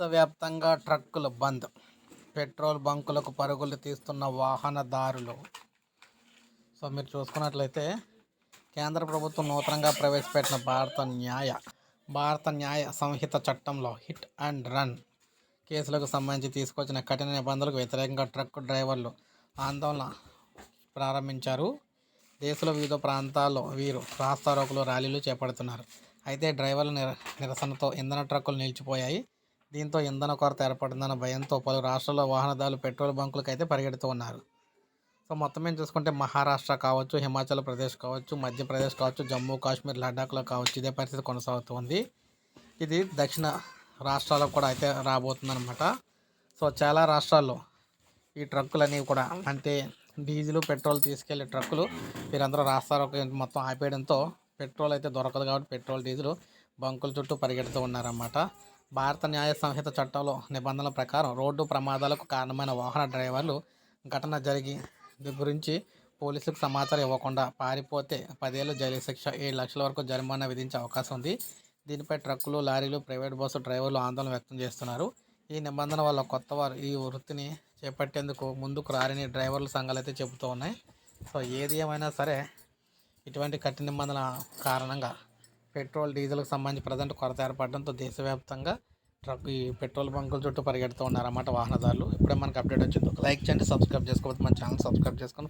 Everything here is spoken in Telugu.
రాష్ట్రవ్యాప్తంగా ట్రక్కుల బంద్. పెట్రోల్ బంకులకు పరుగులు తీస్తున్న వాహనదారులు. సో మీరు చూసుకున్నట్లయితే కేంద్ర ప్రభుత్వం నూతనంగా ప్రవేశపెట్టిన భారత న్యాయ భారత న్యాయ సంహిత చట్టంలో హిట్ అండ్ రన్ కేసులకు సంబంధించి తీసుకొచ్చిన కఠిన నిబంధనలకు వ్యతిరేకంగా ట్రక్ డ్రైవర్లు ఆందోళన ప్రారంభించారు. దేశంలో వివిధ ప్రాంతాల్లో వీరు రాస్తారోకులు ర్యాలీలు చేపడుతున్నారు. అయితే డ్రైవర్ల నిర నిరసనతో ఇంధన ట్రక్కులు నిలిచిపోయాయి. దీంతో ఇంధన కొరత ఏర్పడిందన్న భయంతో పలు రాష్ట్రాల్లో వాహనదారులు పెట్రోల్ బంకులకు అయితే పరిగెడుతూ ఉన్నారు. సో మొత్తం మేము చూసుకుంటే మహారాష్ట్ర కావచ్చు హిమాచల్ ప్రదేశ్ కావచ్చు మధ్యప్రదేశ్ కావచ్చు జమ్మూ కాశ్మీర్ లడాఖ్లో కావచ్చు ఇదే పరిస్థితి కొనసాగుతుంది. ఇది దక్షిణ రాష్ట్రాలకు కూడా అయితే రాబోతుందన్నమాట. సో చాలా రాష్ట్రాల్లో ఈ ట్రక్కులు అనేవి కూడా అంటే డీజిల్ పెట్రోల్ తీసుకెళ్ళే ట్రక్కులు వీరందరూ రాస్తారు మొత్తం ఆపేయడంతో పెట్రోల్ అయితే దొరకదు కాబట్టి పెట్రోల్ డీజిల్ బంకుల చుట్టూ పరిగెడుతూ ఉన్నారన్నమాట. భారత న్యాయ సంహిత చట్టంలో నిబంధనల ప్రకారం రోడ్డు ప్రమాదాలకు కారణమైన వాహన డ్రైవర్లు ఘటన జరిగి గురించి పోలీసులకు సమాచారం ఇవ్వకుండా పారిపోతే పదేళ్ళు జైలు శిక్ష ఏడు లక్షల వరకు జరిమానా విధించే అవకాశం ఉంది. దీనిపై ట్రక్కులు లారీలు ప్రైవేట్ బస్సు డ్రైవర్లు ఆందోళన వ్యక్తం చేస్తున్నారు. ఈ నిబంధన వల్ల కొత్త వారు ఈ వృత్తిని చేపట్టేందుకు ముందుకు రారని డ్రైవర్ల సంఘాలు అయితే చెబుతూ ఉన్నాయి సో ఏది ఏమైనా సరే ఇటువంటి కఠిన నిబంధనల కారణంగా పెట్రోల్ డీజిల్కి సంబంధించి ప్రజెంట్ కొరత ఏర్పడడంతో దేశవ్యాప్తంగా ట్రక్ ఈ పెట్రోల్ బంకుల చుట్టూ పరిగెడుతూ ఉన్నారన్నమాట వాహనదారులు. ఇప్పుడే మనకు అప్డేట్ వచ్చింది. లైక్ చేయండి సబ్స్క్రైబ్ చేసుకోవద్దు మన ఛానల్ సబ్స్క్రైబ్ చేసుకొని